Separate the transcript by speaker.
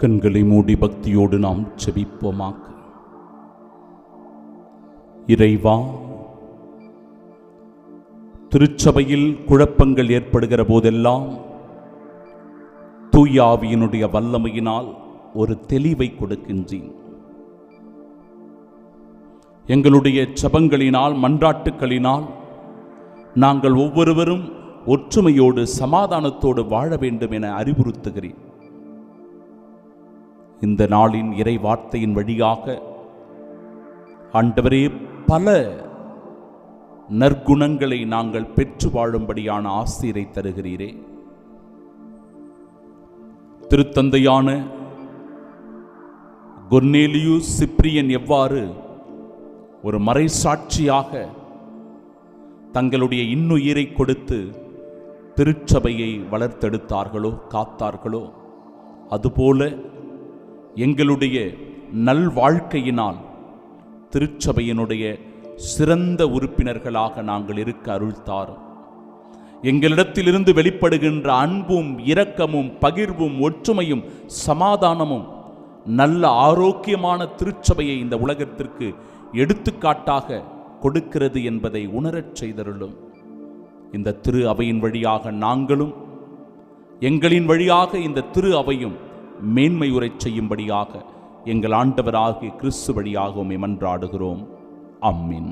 Speaker 1: கண்களை மூடி பக்தியோடு நாம் செபிப்போமாக இறைவா திருச்சபையில் குழப்பங்கள் ஏற்படுகிற போதெல்லாம் தூயாவியினுடைய வல்லமையினால் ஒரு தெளிவை கொடுக்கின்றேன். எங்களுடைய செபங்களினால் மன்றாட்டுக்களினால் நாங்கள் ஒவ்வொருவரும் ஒற்றுமையோடு சமாதானத்தோடு வாழ வேண்டும் என அறிவுறுத்துகிறேன். இந்த நாளின் இறை வார்த்தையின் வழியாக ஆண்டவரே பல நற்குணங்களை நாங்கள் பெற்று வாழும்படியான ஆசிரியரை தருகிறீரே. திருத்தந்தையான கொர்னேலியு சிப்ரியன் எவ்வாறு ஒரு மறைசாட்சியாக தங்களுடைய இன்னுயிரை கொடுத்து திருச்சபையை வளர்த்தெடுத்தார்களோ காத்தார்களோ அதுபோல எங்களுடைய நல்வாழ்க்கையினால் திருச்சபையினுடைய சிறந்த உறுப்பினர்களாக நாங்கள் இருக்க அருள்தாரும் எங்களிடத்திலிருந்து வெளிப்படுகின்ற அன்பும் இரக்கமும் பகிர்வும் ஒற்றுமையும் சமாதானமும் நல்ல ஆரோக்கியமான திருச்சபையை இந்த உலகத்திற்கு எடுத்துக்காட்டாக கொடுக்கிறது என்பதை உணரச் செய்தருளும். இந்த திரு அவையின் வழியாக நாங்களும் எங்களின் வழியாக இந்த திரு அவையும் மேன்மை உரை செய்யும்படியாக எங்கள் ஆண்டவராகிய கிறிஸ்து வழியாக உம்மை மன்றாடுகிறோம் அம்மின்